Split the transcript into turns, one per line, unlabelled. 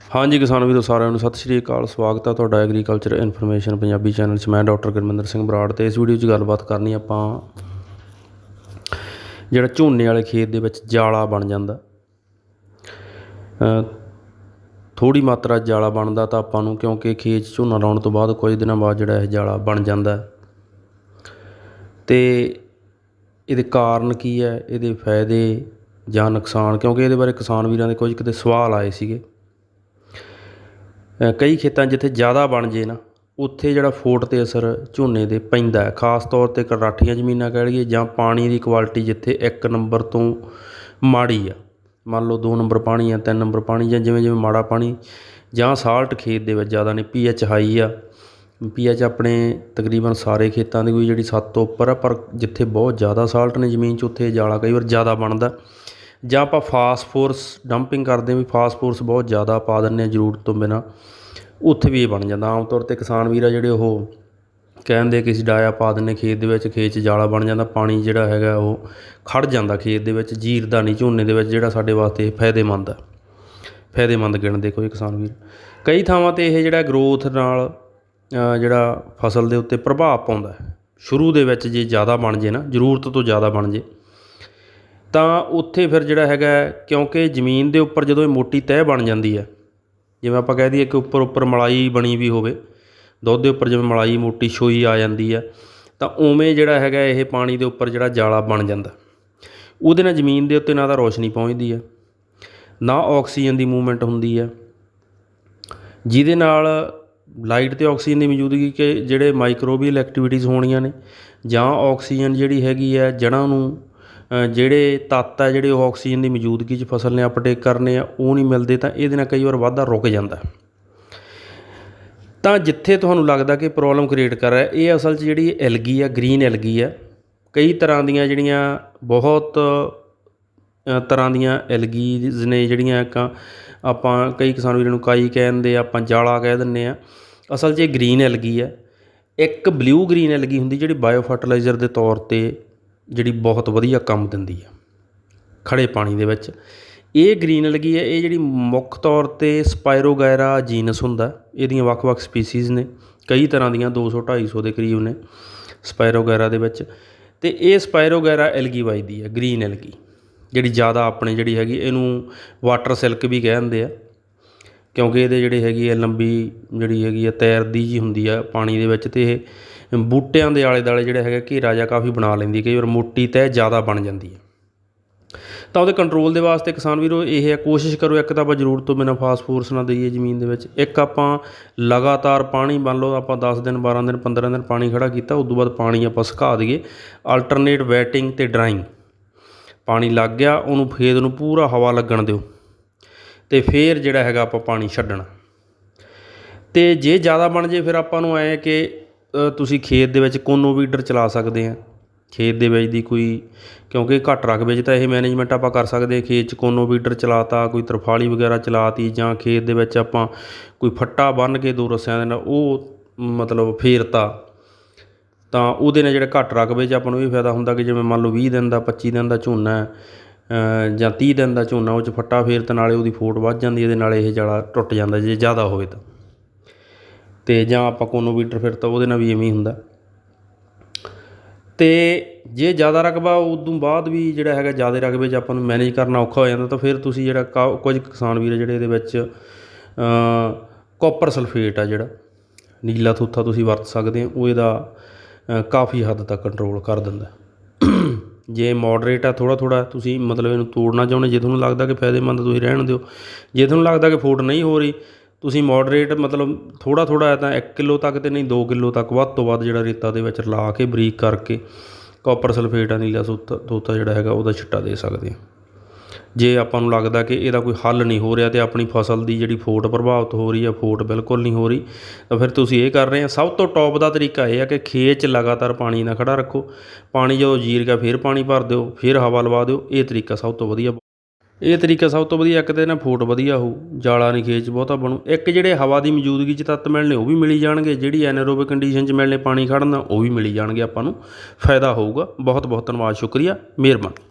ਹਾਂਜੀ ਕਿਸਾਨ ਵੀਰੋ, ਸਾਰਿਆਂ ਨੂੰ ਸਤਿ ਸ਼੍ਰੀ ਅਕਾਲ। ਸਵਾਗਤ ਹੈ ਤੁਹਾਡਾ ਐਗਰੀਕਲਚਰ ਇਨਫੋਰਮੇਸ਼ਨ ਪੰਜਾਬੀ ਚੈਨਲ 'ਚ। ਮੈਂ ਡਾਕਟਰ ਗੁਰਮਿੰਦਰ ਸਿੰਘ ਬਰਾੜ ਤੇ ਇਸ ਵੀਡੀਓ 'ਚ ਗੱਲਬਾਤ ਕਰਨੀ ਆਪਾਂ। ਜਿਹੜਾ ਝੋਨੇ ਵਾਲੇ ਖੇਤ ਦੇ ਵਿੱਚ ਜਾਲਾ ਬਣ ਜਾਂਦਾ। ਥੋੜੀ ਮਾਤਰਾ ਜਾਲਾ ਬਣਦਾ ਤਾਂ ਆਪਾਂ ਨੂੰ ਕਿਉਂਕਿ ਖੇਤ 'ਚ ਝੋਨਾ ਲਾਉਣ ਤੋਂ ਬਾਅਦ ਕੁਝ ਦਿਨਾਂ ਬਾਅਦ ਜਿਹੜਾ ਇਹ ਜਾਲਾ ਬਣ ਜਾਂਦਾ। ਹੈ। ਤੇ ਇਹਦੇ ਕਾਰਨ ਕੀ ਹੈ? ਇਹਦੇ ਫਾਇਦੇ ਜਾਂ ਨੁਕਸਾਨ? ਕਿਉਂਕਿ ਇਹਦੇ ਬਾਰੇ ਕਿਸਾਨ ਵੀਰਾਂ ਦੇ ਕੁਝ ਕਿਤੇ ਸਵਾਲ ਆਏ ਸੀਗੇ। ਕਈ ਖੇਤਾਂ ਜਿੱਥੇ ਜ਼ਿਆਦਾ ਬਣ ਜੇ ਨਾ, ਉੱਥੇ ਜਿਹੜਾ ਫੋਟ ਤੇ ਅਸਰ ਝੋਨੇ 'ਤੇ ਪੈਂਦਾ ਖਾਸ ਤੌਰ ਤੇ ਕਰਾਠੀਆਂ ਜ਼ਮੀਨਾਂ ਕਹਿ ਲਈਏ ਜਾਂ ਪਾਣੀ ਦੀ ਕੁਆਲਿਟੀ ਜਿੱਥੇ ਇੱਕ ਨੰਬਰ ਤੋਂ ਮਾੜੀ ਆ। ਮੰਨ ਲਓ ਦੋ ਨੰਬਰ ਪਾਣੀ ਆ ਤਿੰਨ ਨੰਬਰ ਪਾਣੀ ਜਾਂ ਜਿਵੇਂ ਜਿਵੇਂ ਮਾੜਾ ਪਾਣੀ ਜਾਂ ਸਾਲਟ ਖੇਤ ਦੇ ਵਿੱਚ ਜ਼ਿਆਦਾ ਨਹੀਂ ਪੀਐਚ ਹਾਈ ਆ। ਪੀਐਚ ਆਪਣੇ ਤਕਰੀਬਨ ਸਾਰੇ ਖੇਤਾਂ ਦੀ ਕੋਈ ਜਿਹੜੀ 7 ਤੋਂ ਉੱਪਰ ਆ, ਪਰ ਜਿੱਥੇ ਬਹੁਤ ਜ਼ਿਆਦਾ ਸਾਲਟ ਨੇ ਜ਼ਮੀਨ 'ਚ, ਉੱਥੇ ਜਾਲਾ ਕਈ ਵਾਰ ਜ਼ਿਆਦਾ ਬਣਦਾ। ਜਾਂ ਆਪਾਂ ਫਾਸਫੋਰਸ ਡੰਪਿੰਗ ਕਰਦੇ ਹਾਂ ਵੀ ਫਾਸਫੋਰਸ ਬਹੁਤ ਜ਼ਿਆਦਾ ਪਾ ਦਿੰਦੇ ਹਾਂ ਜ਼ਰੂਰਤ ਤੋਂ ਬਿਨਾਂ, ਉੱਥੇ ਵੀ ਇਹ ਬਣ ਜਾਂਦਾ। ਆਮ ਤੌਰ ਤੇ ਕਿਸਾਨ ਵੀਰ ਆ ਜਿਹੜੇ ਉਹ ਕਹਿੰਦੇ ਕਿ ਅਸੀਂ ਡਾਇਆ ਪਾ ਦਿੰਦੇ ਖੇਤ ਦੇ ਵਿੱਚ, ਖੇਤ 'ਚ ਜਾਲਾ ਬਣ ਜਾਂਦਾ, ਪਾਣੀ ਜਿਹੜਾ ਹੈਗਾ ਉਹ ਖੜ ਜਾਂਦਾ ਖੇਤ ਦੇ ਵਿੱਚ, ਜੀਰਦਾ ਨਹੀਂ ਝੋਨੇ ਦੇ ਵਿੱਚ, ਜਿਹੜਾ ਸਾਡੇ ਵਾਸਤੇ ਫਾਇਦੇਮੰਦ ਹੈ ਫਾਇਦੇਮੰਦ ਗਿਣਦੇ ਕੋਈ ਕਿਸਾਨ ਵੀਰ। ਕਈ ਥਾਵਾਂ ਤੇ ਇਹ ਜਿਹੜਾ ਗਰੋਥ ਨਾਲ ਜਿਹੜਾ ਫਸਲ ਦੇ ਉੱਤੇ ਪ੍ਰਭਾਵ ਪਾਉਂਦਾ। ਸ਼ੁਰੂ ਦੇ ਵਿੱਚ ਜੇ ਜ਼ਿਆਦਾ ਬਣ ਜੇ ਨਾ, ਜ਼ਰੂਰਤ ਤੋਂ ਜ਼ਿਆਦਾ ਬਣ ਜੇ ਤਾਂ ਉੱਥੇ ਫਿਰ ਜਿਹੜਾ ਹੈਗਾ ਕਿਉਂਕਿ ਜ਼ਮੀਨ ਦੇ ਉੱਪਰ ਜਦੋਂ ਇਹ ਮੋਟੀ ਤਹਿ ਬਣ ਜਾਂਦੀ ਹੈ, ਜਿਵੇਂ ਆਪਾਂ ਕਹਿ ਦਈਏ ਕਿ ਉੱਪਰ ਉੱਪਰ ਮਲਾਈ ਬਣੀ ਵੀ ਹੋਵੇ, ਦੁੱਧ ਦੇ ਉੱਪਰ ਜਿਵੇਂ ਮਲਾਈ ਮੋਟੀ ਛੋਈ ਆ ਜਾਂਦੀ ਹੈ, ਤਾਂ ਉਵੇਂ ਜਿਹੜਾ ਹੈਗਾ ਇਹ ਪਾਣੀ ਦੇ ਉੱਪਰ ਜਿਹੜਾ ਜਾਲਾ ਬਣ ਜਾਂਦਾ। ਉਹਦੇ ਨਾਲ ਜ਼ਮੀਨ ਦੇ ਉੱਤੇ ਨਾ ਤਾਂ ਰੋਸ਼ਨੀ ਪਹੁੰਚਦੀ ਹੈ, ਨਾ ਆਕਸੀਜਨ ਦੀ ਮੂਵਮੈਂਟ ਹੁੰਦੀ ਹੈ। ਜਿਹਦੇ ਨਾਲ ਲਾਈਟ ਤੇ ਆਕਸੀਜਨ ਦੀ ਮੌਜੂਦਗੀ ਕਿ ਜਿਹੜੇ ਮਾਈਕਰੋਬੀਅਲ ਐਕਟੀਵਿਟੀਜ਼ ਹੋਣੀਆਂ ਨੇ ਜਾਂ ਆਕਸੀਜਨ ਜਿਹੜੀ ਹੈਗੀ ਹੈ ਜੜ੍ਹਾਂ ਨੂੰ ਜਿਹੜੇ ਤੱਤ ਆ, ਜਿਹੜੇ ਉਹ ਆਕਸੀਜਨ ਦੀ ਮੌਜੂਦਗੀ 'ਚ ਫਸਲ ਨੇ ਅਪਟੇਕ ਕਰਨੇ ਆ, ਉਹ ਨਹੀਂ ਮਿਲਦੇ ਤਾਂ ਇਹਦੇ ਨਾਲ ਕਈ ਵਾਰ ਵਾਧਾ ਰੁਕ ਜਾਂਦਾ। ਤਾਂ ਜਿੱਥੇ ਤੁਹਾਨੂੰ ਲੱਗਦਾ ਕਿ ਪ੍ਰੋਬਲਮ ਕ੍ਰੀਏਟ ਕਰ ਰਿਹਾ, ਇਹ ਅਸਲ 'ਚ ਜਿਹੜੀ ਐਲਗੀ ਆ ਗ੍ਰੀਨ ਐਲਗੀ ਆ, ਕਈ ਤਰ੍ਹਾਂ ਦੀਆਂ ਜਿਹੜੀਆਂ ਬਹੁਤ ਤਰ੍ਹਾਂ ਦੀਆਂ ਐਲਗੀਜ਼ ਨੇ ਜਿਹੜੀਆਂ ਕ, ਆਪਾਂ ਕਈ ਕਿਸਾਨ ਵੀਰਾਂ ਨੂੰ ਕਾਈ ਕਹਿੰਦੇ ਆ, ਆਪਾਂ ਜਾਲਾ ਕਹਿ ਦਿੰਦੇ ਆ। ਅਸਲ 'ਚ ਇਹ ਗ੍ਰੀਨ ਐਲਗੀ ਆ। ਇੱਕ ਬਲੂ ਗ੍ਰੀਨ ਐਲਗੀ ਹੁੰਦੀ ਜਿਹੜੀ ਬਾਇਓ ਫਰਟੀਲਾਈਜ਼ਰ ਦੇ ਤੌਰ ਤੇ ਜਿਹੜੀ ਬਹੁਤ ਵਧੀਆ ਕੰਮ ਦਿੰਦੀ ਆ, ਖੜ੍ਹੇ ਪਾਣੀ ਦੇ ਵਿੱਚ। ਇਹ ਗ੍ਰੀਨ ਐਲਗੀ ਹੈ ਇਹ ਜਿਹੜੀ ਮੁੱਖ ਤੌਰ ਤੇ ਸਪਾਇਰੋਗਾਇਰਾ ਜੀਨਸ ਹੁੰਦਾ, ਇਹਦੀਆਂ ਵੱਖ-ਵੱਖ ਸਪੀਸੀਜ਼ ਨੇ, ਕਈ ਤਰ੍ਹਾਂ ਦੀਆਂ 200 250 ਦੇ ਕਰੀਬ ਨੇ ਸਪਾਇਰੋਗਾਇਰਾ ਦੇ ਵਿੱਚ। ਤੇ ਇਹ ਸਪਾਇਰੋਗਾਇਰਾ ਐਲਗੀ ਵਜਦੀ ਹੈ ਗ੍ਰੀਨ ਐਲਗੀ ਜਿਹੜੀ ਜ਼ਿਆਦਾ ਆਪਣੇ ਜਿਹੜੀ ਹੈਗੀ, ਇਹਨੂੰ ਵਾਟਰ ਸਿਲਕ ਵੀ ਕਹਿੰਦੇ ਆ, ਕਿਉਂਕਿ ਇਹਦੇ ਜਿਹੜੇ ਹੈਗੀ ਆ, ਲੰਬੀ ਜਿਹੜੀ ਹੈਗੀ ਆ, ਤੈਰਦੀ ਜੀ ਹੁੰਦੀ ਆ ਪਾਣੀ ਦੇ ਵਿੱਚ ਤੇ ਇਹ ਬੂਟਿਆਂ ਦੇ ਆਲੇ ਦੁਆਲੇ ਜਿਹੜਾ ਹੈਗਾ ਘੇਰਾ ਜਿਹਾ ਕਾਫੀ ਬਣਾ ਲੈਂਦੀ ਕਈ ਵਾਰ ਮੋਟੀ ਤਹਿ ਜ਼ਿਆਦਾ ਬਣ ਜਾਂਦੀ ਹੈ। ਤਾਂ ਉਹਦੇ ਕੰਟਰੋਲ ਦੇ ਵਾਸਤੇ ਕਿਸਾਨ ਵੀਰੋ ਇਹ ਹੈ, ਕੋਸ਼ਿਸ਼ ਕਰੋ ਇੱਕ ਤਾਂ ਆਪਾਂ ਜ਼ਰੂਰ ਤੋਂ ਬਿਨਾਂ ਫਾਸਫੋਰਸ ਨਾ ਦਈਏ ਜ਼ਮੀਨ ਦੇ ਵਿੱਚ, ਇੱਕ ਆਪਾਂ ਲਗਾਤਾਰ ਪਾਣੀ, ਮੰਨ ਲਓ ਆਪਾਂ 10 ਦਿਨ 12 ਦਿਨ 15 ਦਿਨ ਪਾਣੀ ਖੜਾ ਕੀਤਾ ਉਸ ਤੋਂ ਬਾਅਦ ਪਾਣੀ ਆਪਾਂ ਸੁਕਾ ਦਈਏ ਆਲਟਰਨੇਟ ਵੈਟਿੰਗ ਤੇ ਡਰਾਇੰਗ ਪਾਣੀ ਲੱਗ ਗਿਆ, ਉਹਨੂੰ ਖੇਤ ਨੂੰ ਪੂਰਾ ਹਵਾ ਲੱਗਣ ਦਿਓ, ਤੇ ਫੇਰ ਜਿਹੜਾ ਹੈਗਾ ਆਪਾਂ ਪਾਣੀ ਛੱਡਣਾ। ਤੇ ਜੇ ਜ਼ਿਆਦਾ ਬਣ ਜੇ ਫਿਰ ਆਪਾਂ ਨੂੰ ਐ ਕਿ ਤੁਸੀਂ ਖੇਤ ਦੇ ਵਿੱਚ ਕੋਨੋ ਵੀਡਰ ਚਲਾ ਸਕਦੇ ਆ। ਖੇਤ ਦੇ ਵਿੱਚ ਦੀ ਕੋਈ, ਕਿਉਂਕਿ ਘੱਟ ਰਕਬੇ 'ਚ ਤਾਂ ਇਹ ਮੈਨੇਜਮੈਂਟ ਆਪਾਂ ਕਰ ਸਕਦੇ ਹਾਂ ਖੇਤ 'ਚ ਕੋਨੋ ਵੀਡਰ ਚਲਾਤਾ, ਕੋਈ ਤਰਫਾਲੀ ਵਗੈਰਾ ਚਲਾਤੀ, ਜਾਂ ਖੇਤ ਦੇ ਵਿੱਚ ਆਪਾਂ ਕੋਈ ਫੱਟਾ ਬੰਨ੍ਹ ਕੇ ਦੋ ਰੱਸਿਆਂ ਦੇ ਨਾਲ ਉਹ ਮਤਲਬ ਫੇਰਤਾ। ਤਾਂ ਉਹਦੇ ਨਾਲ ਜਿਹੜਾ ਘੱਟ ਰਕਬੇ 'ਚ ਆਪਾਂ ਨੂੰ ਇਹ ਫਾਇਦਾ ਹੁੰਦਾ ਕਿ ਜਿਵੇਂ ਮੰਨ ਲਓ 20 ਦਿਨ ਦਾ 25 ਦਿਨ ਦਾ ਝੋਨਾ ਹੈ ਜਾਂ 30 ਦਿਨ ਦਾ ਝੋਨਾ, ਉਹ 'ਚ ਫੱਟਾ ਫੇਰ ਨਾਲੇ ਉਹਦੀ ਫੋਟ ਵੱਧ ਜਾਂਦੀ ਇਹਦੇ ਨਾਲ ਇਹ ਜਾਲਾ ਟੁੱਟ ਜਾਂਦਾ ਜੇ ਜ਼ਿਆਦਾ ਹੋਵੇ ਤਾਂ। ਤੇ ਜਾਂ ਆਪਾਂ ਕੋਨੋ ਵੀਟਰ ਫਿਰ ਤਾਂ ਉਹਦੇ ਨਾਲ ਵੀ ਐਵੇਂ ਹੀ ਹੁੰਦਾ। ਅਤੇ ਜੇ ਜ਼ਿਆਦਾ ਰਕਬਾ ਉਦੋਂ ਬਾਅਦ ਵੀ ਜਿਹੜਾ ਹੈਗਾ ਜ਼ਿਆਦਾ ਰਕਬੇ 'ਚ ਆਪਾਂ ਨੂੰ ਮੈਨੇਜ ਕਰਨਾ ਔਖਾ ਹੋ ਜਾਂਦਾ ਤਾਂ ਫਿਰ ਤੁਸੀਂ ਜਿਹੜਾ ਕਾ- ਕੁਝ ਕਿਸਾਨ ਵੀਰ ਆ ਜਿਹੜੇ ਇਹਦੇ ਵਿੱਚ ਕਾਪਰ ਸਲਫੇਟ ਆ ਜਿਹੜਾ, ਨੀਲਾ ਥੂਥਾ ਤੁਸੀਂ ਵਰਤ ਸਕਦੇ ਹੋ ਉਹ ਇਹਦਾ ਕਾਫੀ ਹੱਦ ਤੱਕ ਕੰਟਰੋਲ ਕਰ ਦਿੰਦਾ। ਜੇ ਮੋਡਰੇਟ ਆ ਥੋੜਾ ਥੋੜਾ ਤੁਸੀਂ ਮਤਲਬ ਇਹਨੂੰ ਤੋੜਨਾ ਚਾਹੁੰਦੇ ਜੇ ਤੁਹਾਨੂੰ ਲੱਗਦਾ ਕਿ ਫਾਇਦੇਮੰਦ ਤੁਸੀਂ ਰਹਿਣ ਦਿਓ, ਜੇ ਤੁਹਾਨੂੰ ਲੱਗਦਾ ਕਿ ਫੋਟ ਨਹੀਂ ਹੋ ਰਹੀ ਤੁਸੀਂ ਮੋਡਰੇਟ ਮਤਲਬ ਥੋੜ੍ਹਾ ਥੋੜਾ ਤਾਂ 1 ਕਿਲੋ ਤੱਕ ਤੇ ਨਹੀਂ, ਦੋ ਕਿਲੋ ਤੱਕ ਵੱਧ ਤੋਂ ਵੱਧ ਜਿਹੜਾ ਰੇਤਾ ਦੇ ਵਿੱਚ ਰਲਾ ਕੇ ਬਰੀਕ ਕਰਕੇ ਕੋਪਰ ਸਲਫੇਟ ਆ ਨੀਲਾ ਸੂਤਾ ਤੋਤਾ ਜਿਹੜਾ ਹੈਗਾ ਉਹਦਾ ਛਿੱਟਾ ਦੇ ਸਕਦੇ ਹਾਂ। ਜੇ ਆਪਾਂ ਨੂੰ ਲੱਗਦਾ ਕਿ ਇਹਦਾ ਕੋਈ ਹੱਲ ਨਹੀਂ ਹੋ ਰਿਹਾ ਤੇ ਆਪਣੀ ਫਸਲ ਦੀ ਜਿਹੜੀ ਫੋਟ ਪ੍ਰਭਾਵਿਤ ਹੋ ਰਹੀ ਹੈ, ਫੋਟ ਬਿਲਕੁਲ ਨਹੀਂ ਹੋ ਰਹੀ, ਤਾਂ ਫਿਰ ਤੁਸੀਂ ਇਹ ਕਰ ਰਹੇ ਆ ਸਭ ਤੋਂ ਟੌਪ ਦਾ ਤਰੀਕਾ ਇਹ ਆ ਕਿ ਖੇਤ 'ਚ ਲਗਾਤਾਰ ਪਾਣੀ ਨਾ ਖੜਾ ਰੱਖੋ, ਪਾਣੀ ਜਦੋਂ ਜੀਰ ਗਿਆ ਫਿਰ ਪਾਣੀ ਭਰ ਦਿਓ, ਫਿਰ ਹਵਾ ਲਵਾ ਦਿਓ, ਇਹ ਤਰੀਕਾ ਸਭ ਤੋਂ ਵਧੀਆ ਇਹ ਤਰੀਕਾ ਸਭ ਤੋਂ ਵਧੀਆ, ਇੱਕ ਤਾਂ ਇਹਨਾਂ ਫੋਟ ਵਧੀਆ ਹੋਊ, ਜਾਲਾ ਨਹੀਂ ਖੇਤ 'ਚ ਬਹੁਤਾ ਬਣੂ। ਇੱਕ ਜਿਹੜੇ ਹਵਾ ਦੀ ਮੌਜੂਦਗੀ 'ਚ ਤੱਤ ਮਿਲਣੇ, ਉਹ ਵੀ ਮਿਲੀ ਜਾਣਗੇ, ਜਿਹੜੀ ਐਨਰੋਬਿਕ ਕੰਡੀਸ਼ਨ 'ਚ ਮਿਲਣੇ ਪਾਣੀ ਖੜਨਾ ਉਹ ਵੀ ਮਿਲੀ ਜਾਣਗੇ ਆਪਾਂ ਨੂੰ, ਫਾਇਦਾ ਹੋਊਗਾ। ਬਹੁਤ ਬਹੁਤ ਧੰਨਵਾਦ, ਸ਼ੁਕਰੀਆ, ਮਿਹਰਬਾਨੀ।